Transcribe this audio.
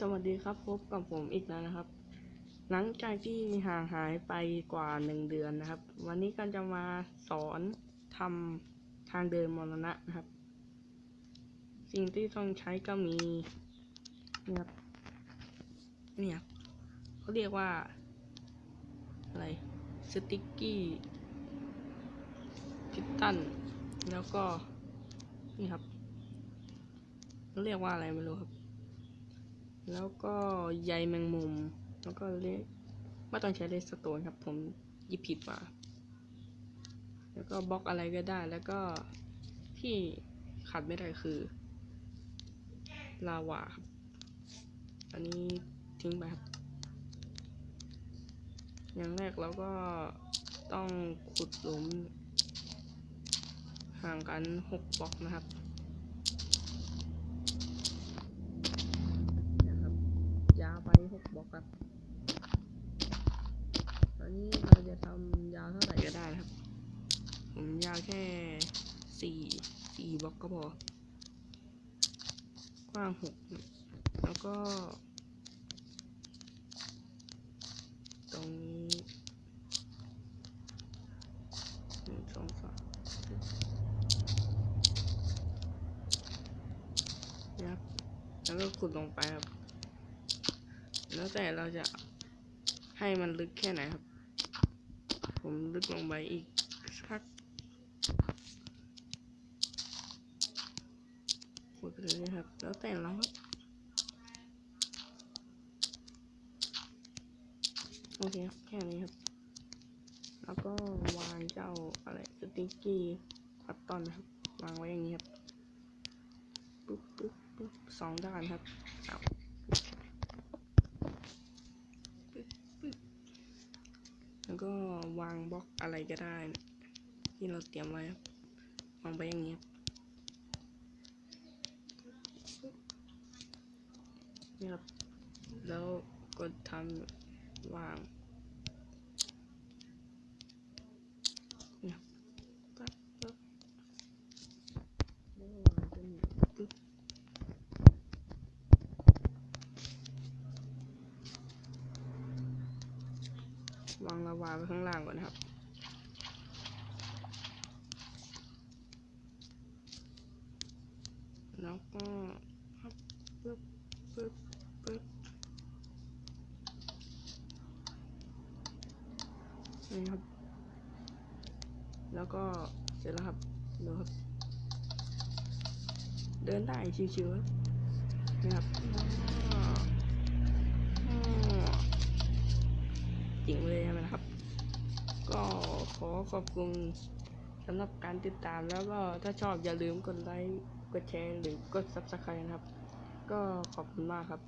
สวัสดีครับพบกับผมอีกแล้วนะครับ หลังจากที่ห่างหายไปกว่าหนึ่งเดือนนะครับ วันนี้ก็จะมาสอนทำทางเดินมรณะนะครับ สิ่งที่ต้องใช้ก็มีเนี่ยครับเนี่ยเขาเรียกว่า อะไรสติ๊กกี้พิตตันแล้วก็ นี่ครับเขาเรียกว่าอะไรไม่รู้ครับ แล้วก็ใยแมงมุม แล้วก็เรียกไม่ต้องใช้เลสโตนครับ ผมยิบผิดมา แล้วก็บล็อกอะไรก็ได้ แล้วก็ที่ขาดไม่ได้คือ ลาวาครับ อันนี้ทิ้งไปครับ อย่างแรกเราก็ต้องขุดหลุมห่างกันหกบล็อกนะครับ ยาวไปหก บล็อกครับ ตอนนี้เราจะทำยาวเท่าไหร่ก็ได้นะครับ ผมยาวแค่สี่สี่บล็อกก็พอกว้างหกแล้วก็ ตรงนี้หนึ่งสองสามนะครับแล้วก็ขุดลงไปครับ แล้วแต่เราจะให้มันลึกแค่ไหนครับ ผมลึกลงไปอีกสักขุดไปเลยครับ แล้วแต่เราครับโอเคครับแค่นี้ครับ แล้วก็วางเจ้าอะไรสติ๊กกี้คัตตอนนะครับ วางไว้อย่างนี้ครับ ปุ๊บปุ๊บปุ๊บสองด้านครับเอาปึ๊บปึ๊บ แล้วก็วางบล็อกอะไรก็ได้ ที่เราเตรียมไว้ครับวางไปอย่างนี้นี่ครับแล้วกดทำวางนี่ครับปั๊บปั๊บแล้วก็วางตรงนี้ปึ๊บ วางลาวาไว้ข้างล่างก่อนนะครับ แล้วก็ปึ๊บปึ๊บปึ๊บปึ๊บนี่ครับ แล้วก็เสร็จแล้วครับดูครับ เดินได้ชิวๆนี่ครับอ้ออ้อ จริงเลยใช่ไหมนะครับ ก็ขอขอบคุณสำหรับการติดตามแล้วก็ถ้าชอบอย่าลืมกดไลค์ กดแชร์หรือกด subscribe นะครับ ก็ขอบคุณมากครับ